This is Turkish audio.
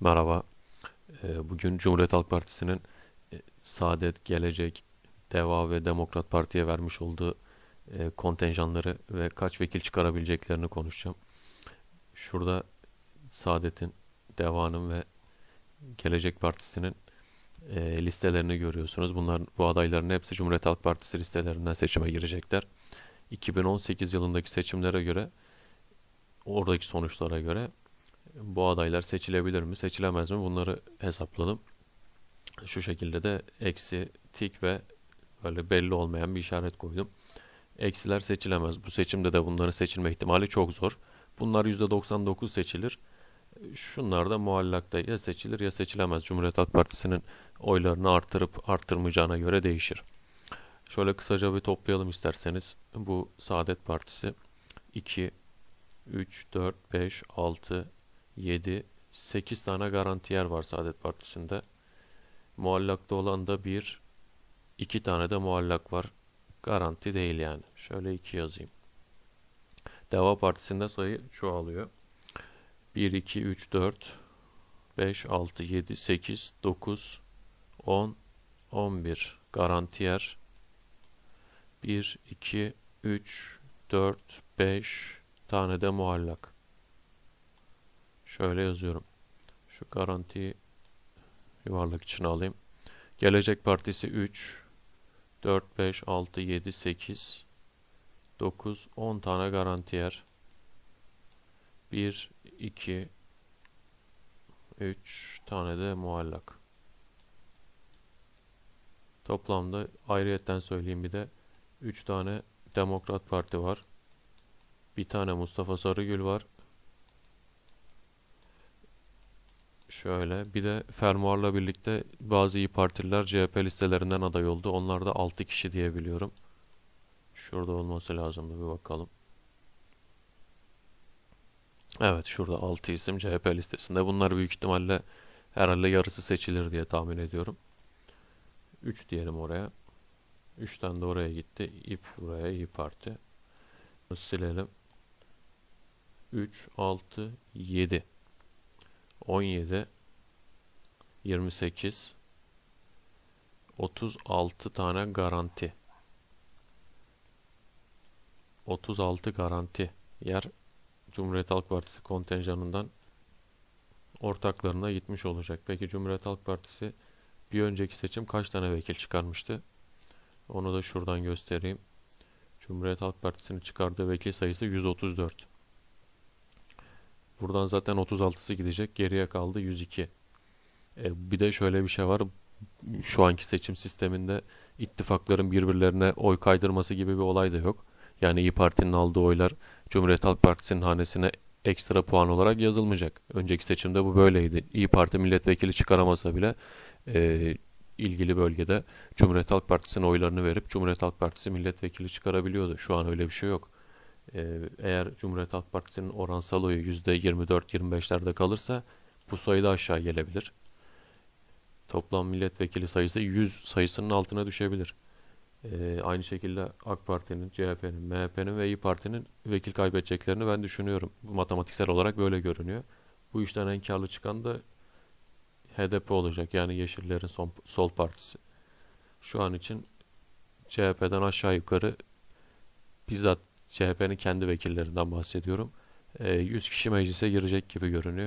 Merhaba. Ee, Bugün Cumhuriyet Halk Partisi'nin e, Saadet, Gelecek, Deva ve Demokrat Parti'ye vermiş olduğu e, kontenjanları ve kaç vekil çıkarabileceklerini konuşacağım. Şurada Saadet'in, Deva'nın ve Gelecek Partisi'nin e, listelerini görüyorsunuz. Bunlar bu adayların hepsi Cumhuriyet Halk Partisi listelerinden seçime girecekler. 2018 yılındaki seçimlere göre, oradaki sonuçlara göre bu adaylar seçilebilir mi, seçilemez mi bunları hesapladım. Şu şekilde de eksi, tik ve böyle belli olmayan bir işaret koydum. Eksiler seçilemez. Bu seçimde de bunların seçilme ihtimali çok zor. Bunlar %99 seçilir. Şunlar da muallakta ya seçilir ya seçilemez. Cumhuriyet Halk Partisi'nin oylarını artırıp arttırmayacağına göre değişir. Şöyle kısaca bir toplayalım isterseniz. Bu Saadet Partisi 2, 3, 4, 5, 6, 7, 8 tane garantiyer var Saadet Partisi'nde. Muallakta olan da 1, 2 tane de muallak var. Garanti değil yani. Şöyle 2 yazayım. Deva Partisi'nde sayı çoğalıyor. 1, 2, 3, 4, 5, 6, 7, 8, 9, 10, 11 garantiyer. 1, 2, 3, 4, 5 tane de muallak. Şöyle yazıyorum. Şu garantiyi yuvarlak içine alayım. Gelecek Partisi 3, 4, 5, 6, 7, 8, 9, 10 tane garantiyer. 1, 2, 3 tane de muallak. Toplamda ayrıyetten söyleyeyim bir de 3 tane Demokrat Parti var. Bir tane Mustafa Sarıgül var. Şöyle bir de fermuarla birlikte bazı iyi partililer CHP listelerinden aday oldu. Onlar da 6 kişi diye biliyorum. Şurada olması lazımdı bir bakalım. Evet şurada 6 isim CHP listesinde. Bunlar büyük ihtimalle herhalde yarısı seçilir diye tahmin ediyorum. 3 diyelim oraya. 3 tane de oraya gitti. İP buraya İyi Parti. Silelim. 3, 6, 7. 17, 28, 36 tane garanti. 36 garanti yer Cumhuriyet Halk Partisi kontenjanından ortaklarına gitmiş olacak. Peki Cumhuriyet Halk Partisi bir önceki seçim kaç tane vekil çıkarmıştı? Onu da şuradan göstereyim. Cumhuriyet Halk Partisi'nin çıkardığı vekil sayısı 134. Buradan zaten 36'sı gidecek. Geriye kaldı 102. E, bir de şöyle bir şey var. Şu anki seçim sisteminde ittifakların birbirlerine oy kaydırması gibi bir olay da yok. Yani İyi Parti'nin aldığı oylar Cumhuriyet Halk Partisi'nin hanesine ekstra puan olarak yazılmayacak. Önceki seçimde bu böyleydi. İyi Parti milletvekili çıkaramasa bile e, ilgili bölgede Cumhuriyet Halk Partisi'nin oylarını verip Cumhuriyet Halk Partisi milletvekili çıkarabiliyordu. Şu an öyle bir şey yok. Ee, eğer Cumhuriyet Halk Partisi'nin oransal oyu %24-25'lerde kalırsa bu sayı da aşağı gelebilir. Toplam milletvekili sayısı 100 sayısının altına düşebilir. Ee, aynı şekilde AK Parti'nin, CHP'nin, MHP'nin ve İyi Parti'nin vekil kaybedeceklerini ben düşünüyorum. Matematiksel olarak böyle görünüyor. Bu işten en karlı çıkan da HDP olacak. Yani Yeşillerin son, sol partisi. Şu an için CHP'den aşağı yukarı bizzat CHP'nin kendi vekillerinden bahsediyorum. 100 kişi meclise girecek gibi görünüyor.